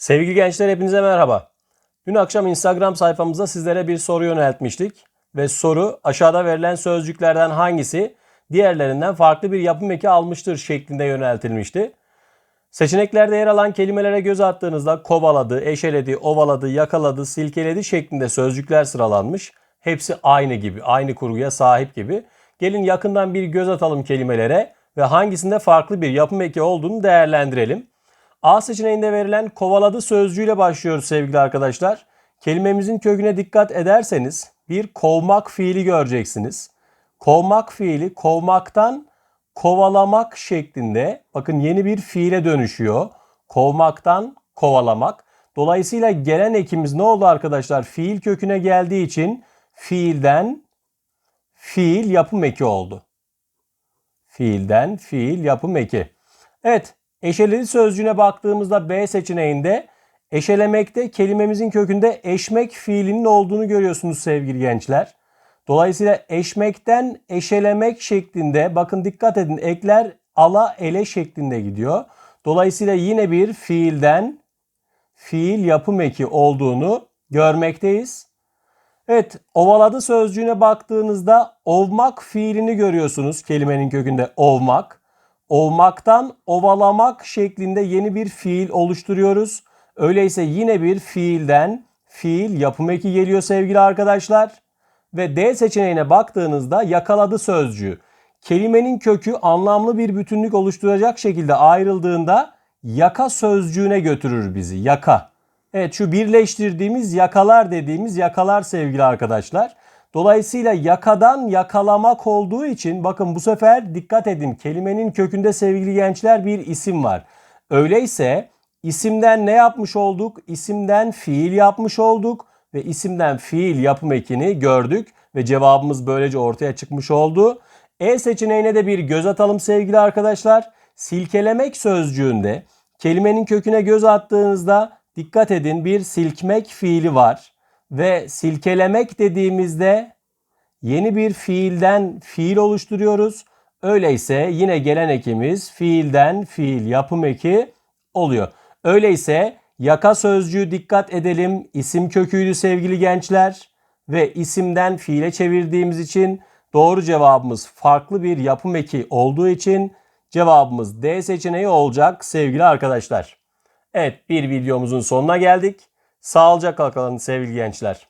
Sevgili gençler hepinize merhaba. Dün akşam Instagram sayfamızda sizlere bir soru yöneltmiştik. Ve soru aşağıda verilen sözcüklerden hangisi diğerlerinden farklı bir yapım eki almıştır şeklinde yöneltilmişti. Seçeneklerde yer alan kelimelere göz attığınızda kovaladı, eşeledi, ovaladı, yakaladı, silkeledi şeklinde sözcükler sıralanmış. Hepsi aynı gibi, aynı kurguya sahip gibi. Gelin yakından bir göz atalım kelimelere ve hangisinde farklı bir yapım eki olduğunu değerlendirelim. A seçeneğinde verilen kovaladı sözcüğüyle başlıyoruz sevgili arkadaşlar. Kelimemizin köküne dikkat ederseniz bir kovmak fiili göreceksiniz. Kovmak fiili kovmaktan kovalamak şeklinde bakın yeni bir fiile dönüşüyor. Kovmaktan kovalamak. Dolayısıyla gelen ekimiz ne oldu arkadaşlar? Fiil köküne geldiği için fiilden fiil yapım eki oldu. Fiilden fiil yapım eki. Evet, eşeleli sözcüğüne baktığımızda B seçeneğinde eşelemekte kelimemizin kökünde eşmek fiilinin olduğunu görüyorsunuz sevgili gençler. Dolayısıyla eşmekten eşelemek şeklinde bakın dikkat edin ekler ala ele şeklinde gidiyor. Dolayısıyla yine bir fiilden fiil yapım eki olduğunu görmekteyiz. Evet, ovaladı sözcüğüne baktığınızda ovmak fiilini görüyorsunuz kelimenin kökünde ovmak. Ovmaktan ovalamak şeklinde yeni bir fiil oluşturuyoruz. Öyleyse yine bir fiilden fiil yapım eki geliyor sevgili arkadaşlar. Ve D seçeneğine baktığınızda yakaladı sözcüğü. Kelimenin kökü anlamlı bir bütünlük oluşturacak şekilde ayrıldığında yaka sözcüğüne götürür bizi. Yaka. Evet şu birleştirdiğimiz yakalar dediğimiz yakalar sevgili arkadaşlar. Dolayısıyla yakadan yakalamak olduğu için bakın bu sefer dikkat edin kelimenin kökünde sevgili gençler bir isim var. Öyleyse isimden ne yapmış olduk? İsimden fiil yapmış olduk ve isimden fiil yapım ekini gördük ve cevabımız böylece ortaya çıkmış oldu. E seçeneğine de bir göz atalım sevgili arkadaşlar. Silkelemek sözcüğünde kelimenin köküne göz attığınızda dikkat edin bir silkmek fiili var ve silkelemek dediğimizde yeni bir fiilden fiil oluşturuyoruz. Öyleyse yine gelen ekimiz fiilden fiil yapım eki oluyor. Öyleyse yaka sözcüğü dikkat edelim isim köküydü sevgili gençler ve isimden fiile çevirdiğimiz için doğru cevabımız farklı bir yapım eki olduğu için cevabımız D seçeneği olacak sevgili arkadaşlar. Evet bir videomuzun sonuna geldik. Sağlıcakla kalın sevgili gençler.